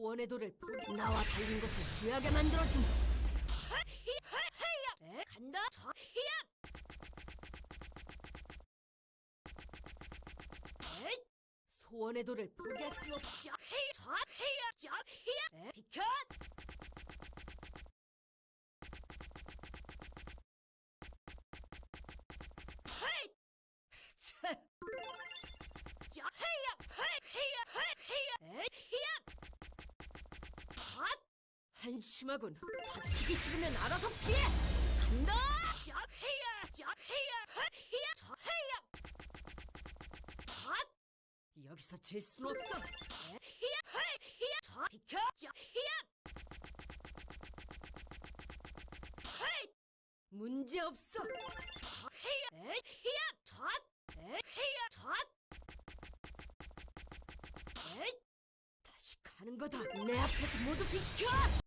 소원의 돌을 포기 나와 달린 것을 후회하게 만들어주마 에? 간다. 저 히야 소원의 돌을 포기할 수 없죠 히야 저 히야 저 히야 에? 비켜! 헤이! 헤야, 헤야, 헤야, 에이, 히야! 핫! 한심하군. 다치기 싫으면 알아서 피해! 간다! 자, 헤야, 자, 헤야, 헤야, 자, 헤야! 핫! 여기서 질 순 없어. 에, 히야, 헤, 히야, 자, 비켜! 자, 히야! 헤이! 문제 없어. 자, 헤야, 히야, 자, 히야, 자, 에이! 다시 가는 거다. 내 앞에서 모두 비켜!